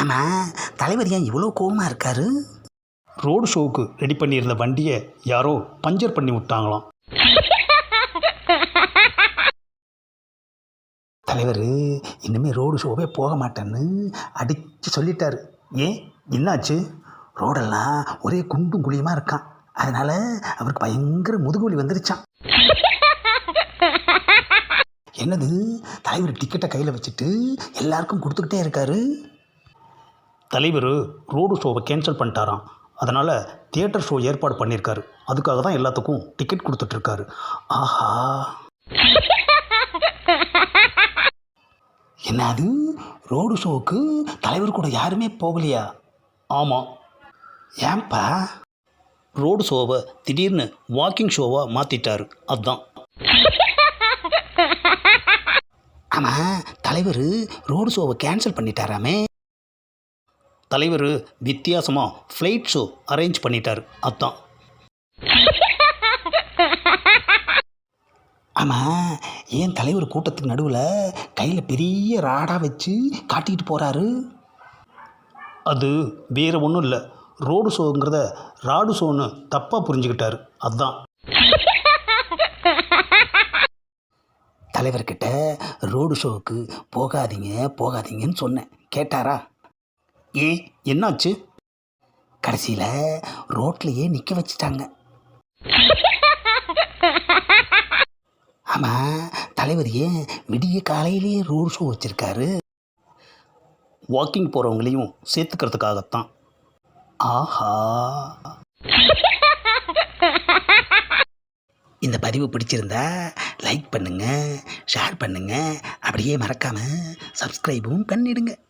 ஆமாம் தலைவர் ஏன் இவ்வளோ கோவமாக இருக்காரு? ரோடு ஷோவுக்கு ரெடி பண்ணியிருந்த வண்டியை யாரோ பஞ்சர் பண்ணி விட்டாங்களாம். தலைவர் இனிமேல் ரோடு ஷோவே போக மாட்டேன்னு அடித்து சொல்லிட்டாரு. ஏன்? என்னாச்சு? ரோடெல்லாம் ஒரே குண்டும் குழியுமா இருக்கான். அதனால அவருக்கு பயங்கர முதுகுவலி வந்துருச்சான் என்னது? தலைவர் டிக்கெட்டை கையில் வச்சுட்டு எல்லாருக்கும் கொடுத்துக்கிட்டே இருக்காரு? தலைவர் ரோடு ஷோவை கேன்சல் பண்ணிட்டாராம். அதனால் தியேட்டர் ஷோ ஏற்பாடு பண்ணியிருக்காரு. அதுக்காக தான் எல்லாத்துக்கும் டிக்கெட் கொடுத்துட்ருக்காரு. ஆஹா. என்னது? ரோடு ஷோவுக்கு தலைவர் கூட யாருமே போகலையா? ஆமாம் ஏன்பா? ரோடு ஷோவை திடீர்னு வாக்கிங் ஷோவாக மாற்றிட்டாரு அதுதான் ஆமாம் தலைவர் ரோடு ஷோவை கேன்சல் பண்ணிட்டாராமே. தலைவர் வித்தியாசமாக ஃப்ளைட் ஷோ அரேஞ்ச் பண்ணிட்டார். அதான். ஆமாம் ஏன் தலைவர் கூட்டத்துக்கு நடுவில் கையில் பெரிய ராடாக வச்சு காட்டிக்கிட்டு போகிறாரு அது வேறு ஒன்றும் இல்லை. ரோடு ஷோங்கிறத ராடு ஷோன்னு தப்பாக புரிஞ்சுக்கிட்டார். அதுதான் தலைவர்கிட்ட ரோடு ஷோவுக்கு போகாதீங்க போகாதீங்கன்னு சொன்னேன். கேட்டாரா? ஏன் என்னாச்சு? கடைசியில் ரோட்லையே நிற்க வச்சிட்டாங்க. ஆமாம் தலைவர் ஏன் விடிய காலையிலேயே ரோடு ஷோ வச்சுருக்காரு? வாக்கிங் போகிறவங்களையும் சேர்த்துக்கிறதுக்காகத்தான். ஆஹா. இந்த பதிவு பிடிச்சிருந்தா லைக் பண்ணுங்கள் ஷேர் பண்ணுங்கள் அப்படியே மறக்காமல் சப்ஸ்கிரைபும் பண்ணிடுங்க.